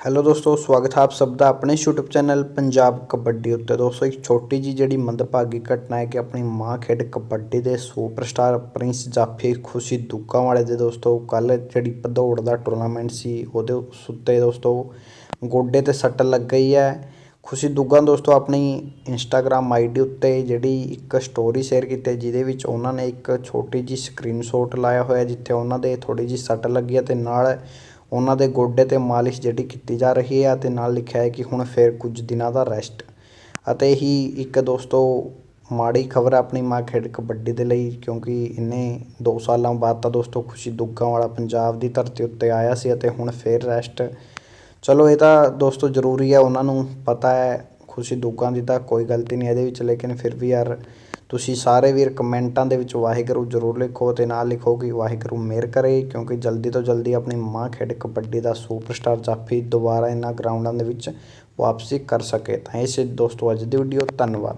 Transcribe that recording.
Hello ਦੋਸਤੋ, ਸਵਾਗਤ ਹੈ ਆਪ ਸਭ ਦਾ ਆਪਣੇ YouTube ਚੈਨਲ ਪੰਜਾਬ ਕਬੱਡੀ ਉੱਤੇ। ਦੋਸਤੋ, ਇੱਕ ਛੋਟੀ ਜੀ ਜਿਹੜੀ ਮੰਦਭਾਗੀ ਘਟਨਾ ਹੈ ਕਿ ਆਪਣੀ ਮਾਂ ਖੇਡ ਕਬੱਡੀ ਦੇ ਸੁਪਰਸਟਾਰ ਪ੍ਰਿੰਸ ਜਾਫੀ ਖੁਸ਼ੀ ਦੁੱਗਾ ਵਾਲੇ ਦੇ ਦੋਸਤੋ ਕੱਲ ਜਿਹੜੀ ਭਦੌੜ ਦਾ ਟੂਰਨਾਮੈਂਟ ਸੀ, ਉਹਦੇ ਉਸ ਉੱਤੇ ਦੋਸਤੋ ਗੋਡੇ ਤੇ ਸੱਟ ਲੱਗ ਗਈ ਹੈ। ਖੁਸ਼ੀ ਦੁੱਗਾ ਦੋਸਤੋ, ਆਪਣੀ ਇੰਸਟਾਗ੍ਰam ਆਈਡੀ ਉੱਤੇ ਜਿਹੜੀ ਇੱਕ ਸਟੋਰੀ ਸ਼ੇਅਰ ਕੀਤੀ, ਜਿਹਦੇ ਵਿੱਚ ਉਹਨਾਂ ਨੇ ਇੱਕ ਛੋਟੀ ਜੀ ਸਕਰੀਨਸ਼ਾਟ ਲਾਇਆ ਹੋਇਆ, ਜਿੱਥੇ ਉਹਨਾਂ ਦੇ ਥੋੜੀ ਜੀ ਸੱਟ ਲੱਗੀ ਹੈ ਤੇ ਨਾਲ ਉਹਨਾਂ ਦੇ ਗੋਡੇ ਤੇ ਮਾਲਿਸ਼ ਜਿਹੜੀ ਕੀਤੀ ਜਾ ਰਹੀ ਹੈ ਅਤੇ ਨਾਲ ਲਿਖਿਆ ਹੈ ਕਿ ਹੁਣ ਫਿਰ ਕੁਝ ਦਿਨਾਂ ਦਾ ਰੈਸਟ ਅਤੇ ਹੀ ਇੱਕ ਦੋਸਤੋ ਮਾੜੀ ਖਬਰ ਆਪਣੀ ਮਾਂ ਖੇਡ ਕਬੱਡੀ ਦੇ ਲਈ, ਕਿਉਂਕਿ ਇਹਨੇ 2 ਸਾਲਾਂ ਬਾਅਦ ਤਾਂ ਦੋਸਤੋ ਖੁਸ਼ੀ ਦੁੱਗਾਂ ਵਾਲਾ ਪੰਜਾਬ ਦੀ ਧਰਤੀ ਉੱਤੇ ਆਇਆ ਸੀ ਅਤੇ ਹੁਣ ਫਿਰ ਰੈਸਟ ਚਲੋ ਇਹ ਤਾਂ ਦੋਸਤੋ ਜ਼ਰੂਰੀ ਹੈ, ਉਹਨਾਂ ਨੂੰ ਪਤਾ ਹੈ ਤੁਸੀਂ ਦੁੱਖਾਂ ਦੀ ਤਾਂ ਕੋਈ ਗਲਤੀ ਨਹੀਂ ਇਹਦੇ ਵਿੱਚ, ਲੇਕਿਨ ਫਿਰ ਵੀ ਯਾਰ ਤੁਸੀਂ ਸਾਰੇ ਵੀਰ ਕਮੈਂਟਾਂ ਦੇ ਵਿੱਚ ਵਾਹਿਗੁਰੂ ਜ਼ਰੂਰ ਲਿਖੋ ਤੇ ਨਾਲ ਲਿਖੋ ਕਿ ਵਾਹਿਗੁਰੂ ਮਿਹਰ ਕਰੇ, ਕਿਉਂਕਿ ਜਲਦੀ ਤੋਂ ਜਲਦੀ ਆਪਣੀ ਮਾਂ ਖੇਡ ਕਬੱਡੀ ਦਾ ਸੁਪਰਸਟਾਰ ਜਾਫੀ ਦੁਬਾਰਾ ਇਹਨਾਂ ਗਰਾਊਂਡਾਂ ਦੇ ਵਿੱਚ ਵਾਪਸੀ ਕਰ ਸਕੇ। ਤਾਂ ਇਸੇ ਦੋਸਤੋ, ਅੱਜ ਦੀ ਵੀਡੀਓ ਧੰਨਵਾਦ।